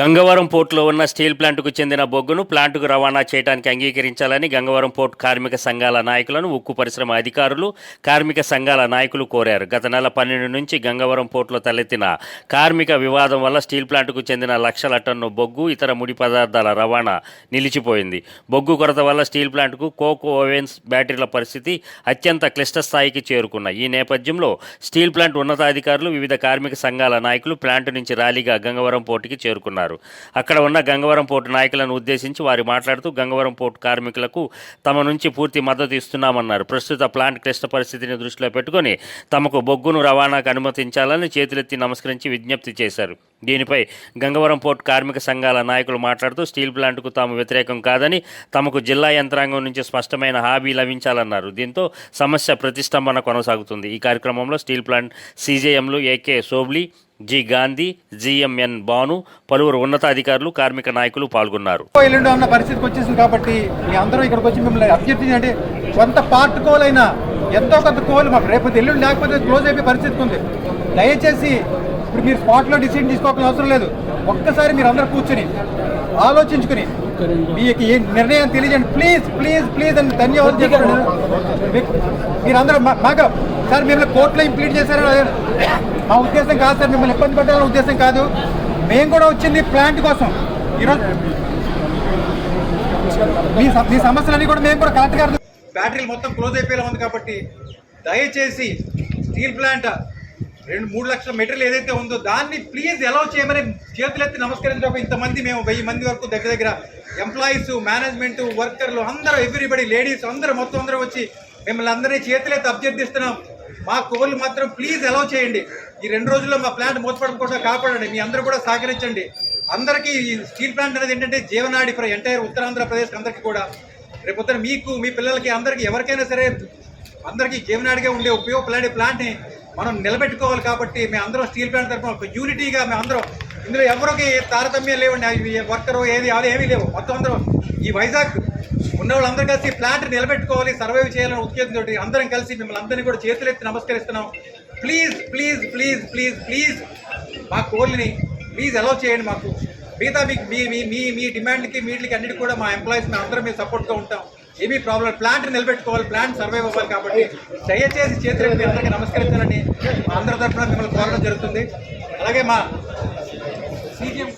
గంగవరం పోర్టులో ఉన్న స్టీల్ ప్లాంటుకు చెందిన బొగ్గును ప్లాంటుకు రవాణా చేయడానికి అంగీకరించాలని గంగవరం పోర్టు కార్మిక సంఘాల నాయకులను ఉక్కు పరిశ్రమ అధికారులు కార్మిక సంఘాల నాయకులు కోరారు. గత నెల పన్నెండు నుంచి గంగవరం పోర్టులో తలెత్తిన కార్మిక వివాదం వల్ల స్టీల్ ప్లాంటుకు చెందిన లక్షల టన్ను బొగ్గు ఇతర ముడి పదార్థాల రవాణా నిలిచిపోయింది. బొగ్గు కొరత వల్ల స్టీల్ ప్లాంట్కు కోకో ఓవెన్స్ బ్యాటరీల పరిస్థితి అత్యంత క్లిష్ట స్థాయికి చేరుకున్నాయి. ఈ నేపథ్యంలో స్టీల్ ప్లాంట్ ఉన్నతాధికారులు వివిధ కార్మిక సంఘాల నాయకులు ప్లాంట్ నుంచి ర్యాలీగా గంగవరం పోర్టుకి చేరుకున్నారు. అక్కడ ఉన్న గంగవరం పోర్టు నాయకులను ఉద్దేశించి వారు మాట్లాడుతూ గంగవరం పోర్టు కార్మికులకు తమ నుంచి పూర్తి మద్దతు ఇస్తున్నామన్నారు. ప్రస్తుత ప్లాంట్ క్లిష్ట పరిస్థితిని దృష్టిలో పెట్టుకొని తమకు బొగ్గును రవాణాకు అనుమతించాలని చేతులెత్తి నమస్కరించి విజ్ఞప్తి చేశారు. దీనిపై గంగవరం పోర్టు కార్మిక సంఘాల నాయకులు మాట్లాడుతూ స్టీల్ ప్లాంట్కు తాము వ్యతిరేకం కాదని తమకు జిల్లా యంత్రాంగం నుంచి స్పష్టమైన హామీ లభించాలన్నారు. దీంతో సమస్య ప్రతిష్టంభన కొనసాగుతుంది. ఈ కార్యక్రమంలో స్టీల్ ప్లాంట్ సీజేఎంలు ఏకే సోబ్లీ జి గాంధీ జిఎంఎన్ బాను పలువురు ఉన్నతాధికారులు కార్మిక నాయకులు పాల్గొన్నారు. ఎల్లుండి ఉన్న పరిస్థితికి వచ్చేసింది కాబట్టి మీ అందరూ ఇక్కడికి వచ్చి మిమ్మల్ని అభ్యర్థించి అంటే కొంత పార్ట్ కోల్ అయినా ఎంతో కొంత కోల్ మాకు రేపు ఎల్లుండి లేకపోతే క్లోజ్ అయిపోయే పరిస్థితి ఉంది. దయచేసి ఇప్పుడు మీరు స్పాట్లో డిసిషన్ తీసుకోవాల్సిన అవసరం లేదు. ఒక్కసారి మీరు అందరూ కూర్చుని ఆలోచించుకుని మీ యొక్క ఏ నిర్ణయం తెలియజేయండి. ప్లీజ్ ప్లీజ్ ప్లీజ్ అని ధన్యవాదాలు మీకు- మీరందరూ మాకు సార్ మిమ్మల్ని కోర్టులో ఇంప్లీట్ చేశారు మా ఉద్దేశం కాదు సార్ మిమ్మల్ని ఇబ్బంది పెట్టాలనే ఉద్దేశం కాదు. మేము కూడా వచ్చింది ప్లాంట్ కోసం. ఈరోజు మీ మీ సమస్యలన్నీ కూడా మేము కూడా కరెక్ట్ గారు బ్యాటరీలు మొత్తం క్లోజ్ అయిపోయేలా ఉంది కాబట్టి దయచేసి స్టీల్ ప్లాంట్ రెండు మూడు లక్షల మెటీరియల్ ఏదైతే ఉందో దాన్ని ప్లీజ్ ఎలా చేయమని చేతులెత్తి నమస్కరించడం ఇంతమంది మేము వెయ్యి మంది వరకు దగ్గర దగ్గర ఎంప్లాయీస్ మేనేజ్మెంట్ వర్కర్లు అందరూ ఎవ్రీబడి లేడీస్ అందరూ మొత్తం అందరూ వచ్చి మిమ్మల్ని అందరినీ చేతులెత్తి అభ్యర్థిస్తున్నాం. మా కోళ్ళు మాత్రం ప్లీజ్ అలౌ చేయండి. ఈ రెండు రోజుల్లో మా ప్లాంట్ మూతపడకుండా కాపాడండి. మీ అందరూ కూడా సహకరించండి. అందరికీ ఈ స్టీల్ ప్లాంట్ అనేది ఏంటంటే జీవనాడి ఫర్ ఎంటైర్ ఉత్తరాంధ్రప్రదేశ్ అందరికీ కూడా. రేపొద్దున మీకు మీ పిల్లలకి అందరికీ ఎవరికైనా సరే అందరికీ జీవనాడిగా ఉండే ఉపయోగపడే ప్లాంట్ని మనం నిలబెట్టుకోవాలి కాబట్టి మేము అందరం స్టీల్ ప్లాంట్ తరఫున ఒక యూనిటీగా మేము అందరం ఇందులో ఎవరికి తారతమ్యం లేవండి. వర్కరు ఏది అవి ఏమీ లేవు. మొత్తం అందరం ఈ వైజాగ్ ఉన్న వాళ్ళందరూ కలిసి ఫ్లాట్ నిలబెట్టుకోవాలి సర్వైవ్ చేయాలని ఉద్దేశంతో అందరం కలిసి మిమ్మల్ని అందరినీ కూడా చేతులెత్తి నమస్కరిస్తున్నాం. Please please please please please మా కోల్ని ప్లీజ్ అలౌ చేయండి మాకు. మిగతా మీకు మీ మీ మీ మీ డిమాండ్కి మీట్లకి అన్నిటి కూడా మా ఎంప్లాయీస్ మేము అందరం మేము సపోర్ట్గా ఉంటాం. ఏమీ ప్రాబ్లం ప్లాంట్ నిలబెట్టుకోవాలి ప్లాంట్ సర్వైవ్ అవ్వాలి కాబట్టి దయచేసి చేతులకు మీ అందరికీ నమస్కరించాలని మా అందరి తరఫున మిమ్మల్ని కోరడం జరుగుతుంది. అలాగే మా సీఎం